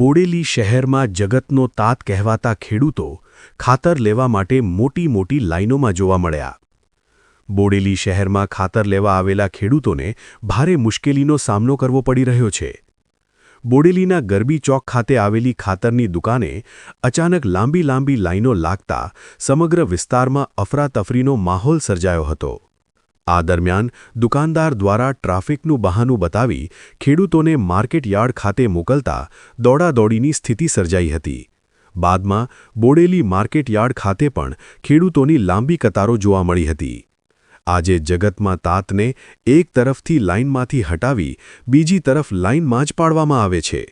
બોડેલી શહેરમાં જગતનો તાત કહેવાતા ખેડૂતો ખાતર લેવા માટે મોટી મોટી લાઇનોમાં જોવા મળ્યા. બોડેલી શહેરમાં ખાતર લેવા આવેલા ખેડૂતોને ભારે મુશ્કેલીનો સામનો કરવો પડી રહ્યો છે. બોડેલીના ગરબી ચોક ખાતે આવેલી ખાતરની દુકાને અચાનક લાંબી લાંબી લાઇનો લાગતા સમગ્ર વિસ્તારમાં અફરાતફરીનો માહોલ સર્જાયો હતો. આ દરમિયાન દુકાનદાર દ્વારા ટ્રાફિકનું બહાનું બતાવી ખેડૂતોને માર્કેટ યાર્ડ ખાતે મોકલતા દોડાદોડીની સ્થિતિ સર્જાઈ હતી. બાદમાં બોડેલી માર્કેટ યાર્ડ ખાતે પણ ખેડૂતોની લાંબી કતારો જોવા મળી હતી. આજે જગતમાં તાતને એક તરફથી લાઇનમાંથી હટાવી બીજી તરફ લાઇનમાં જ પાડવામાં આવે છે.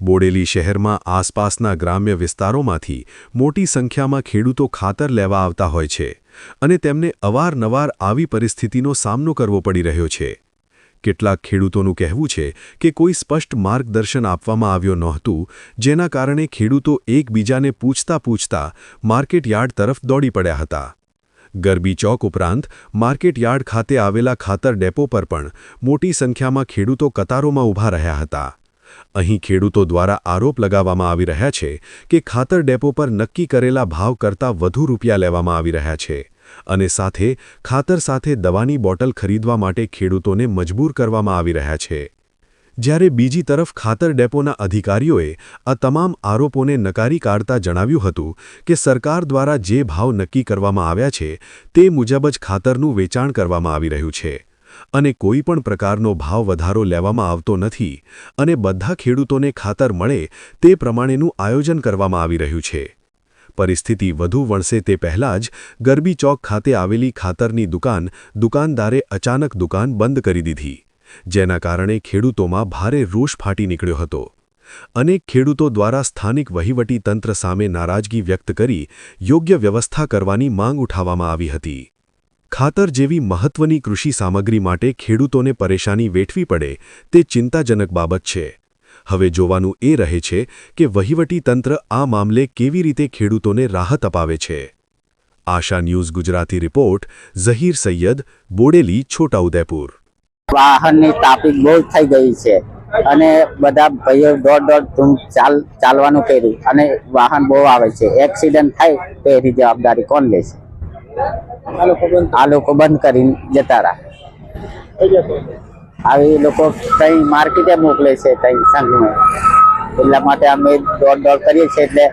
બોડેલી શહેરમાં આસપાસના ગ્રામ્ય વિસ્તારોમાંથી મોટી સંખ્યામાં ખેડૂતો ખાતર લેવા આવતા હોય છે. અને તેમને અવારનવાર આવી પરિસ્થિતિનો સામનો કરવો પડી રહ્યો છે. કેટલાક ખેડૂતોનું કહેવું છે કે કોઈ સ્પષ્ટ માર્ગદર્શન આપવામાં આવ્યો નહોતું, જેના કારણે ખેડૂતો એકબીજાને પૂછતા પૂછતા માર્કેટયાર્ડ તરફ દોડી પડ્યા હતા. ગરબી ચોક ઉપરાંત માર્કેટયાર્ડ ખાતે આવેલા ખાતર ડેપો પર પણ મોટી સંખ્યામાં ખેડૂતો કતારોમાં ઊભા રહ્યા હતા. અહીં ખેડૂતો દ્વારા આરોપ લગાવવામાં આવી રહ્યા છે કે ખાતર ડેપો પર નક્કી કરેલા ભાવ કરતાં વધુ રૂપિયા લેવામાં આવી રહ્યા છે અને સાથે ખાતર સાથે દવાની બોટલ ખરીદવા માટે ખેડૂતોને મજબૂર કરવામાં આવી રહ્યા છે. જ્યારે બીજી તરફ ખાતર ડેપોના અધિકારીઓએ આ તમામ આરોપોને નકારી કાઢતા જણાવ્યું હતું કે સરકાર દ્વારા જે ભાવ નક્કી કરવામાં આવ્યા છે તે મુજબ જ ખાતરનું વેચાણ કરવામાં આવી રહ્યું છે. અને કોઈ પણ પ્રકારનો ભાવ વધારો લેવામાં આવતો નથી અને બધા ખેડૂતોને ખાતર મળે તે પ્રમાણેનું આયોજન કરવામાં આવી રહ્યું છે. પરિસ્થિતિ વધુ વણસે તે પહેલાં જ ગરબી ચોક ખાતે આવેલી ખાતરની દુકાન દુકાનદારે અચાનક દુકાન બંધ કરી દીધી, જેના કારણે ખેડૂતોમાં ભારે રોષ ફાટી નીકળ્યો હતો. અનેક ખેડૂતો દ્વારા સ્થાનિક વહીવટી તંત્ર સામે નારાજગી વ્યક્ત કરી યોગ્ય વ્યવસ્થા કરવાની માંગ ઉઠાવવામાં આવી હતી. ખાતર જેવી મહત્વની કૃષિ સામગ્રી માટે ખેડૂતોને પરેશાની વેઠવી પડે તે ચિંતાજનક બાબત છે. હવે જોવાનું એ રહે છે કે વહીવટી તંત્ર આ મામલે કેવી રીતે ખેડૂતોને રાહત અપાવે છે. Asha news Gujarati report, Zaheer Saiyed, Bodeli, Chhota Udepur. વાહનની ટ્રાફિક બહુ થઈ ગઈ છે અને બધા ભાઈઓ દોઢ દોઢ ચાલવાનું કર્યું અને વાહન બહુ આવે છે. એક્સિડન્ટ થાય તો એની જવાબદારી કોણ લેશે? આ લોકો બંધ કરીને જતા રહ્યા. આવી લોકો કઈ માર્કેટે મોકલે છે, કઈ સંઘમાં એટલા માટે અમે દોડ દોડ કરીએ છીએ એટલે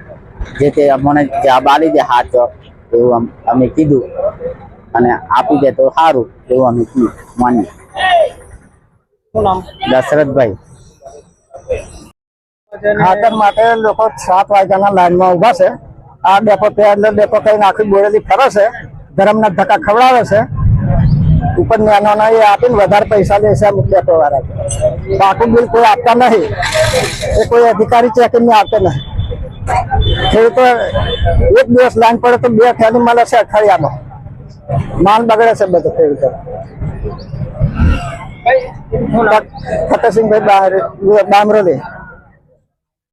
જે તે અમને જવાબ આપી દે સાચો એવું અમે કીધું. અને આપી દે તો સારું, એવું અમે કીધું માન્યું દશરથભાઈ. ખાતર માટે લોકો સાત વાગ્યાના લાઈનમાં ઊભા છે. આ ડેપો અંદર ડેપો કઈ આખી બોરેલી ફરે ગરમના ધક્કા ખવડાવે છે ઉપર નાના એ આપીને વધારે પૈસા લે છે અમુક ડેપો વાળા બાકી બિલ કોઈ આપતા નહીં. એ કોઈ અધિકારી ચેકિંગ આપતા નહીં. ખેડૂતો એક દિવસ લાઈન પડે તો બે થેલી મળે છે અઠવાડિયામાં. માલ બગડે છે બધું ખેડૂતો. ફતેસિંહભાઈ બામરોલી.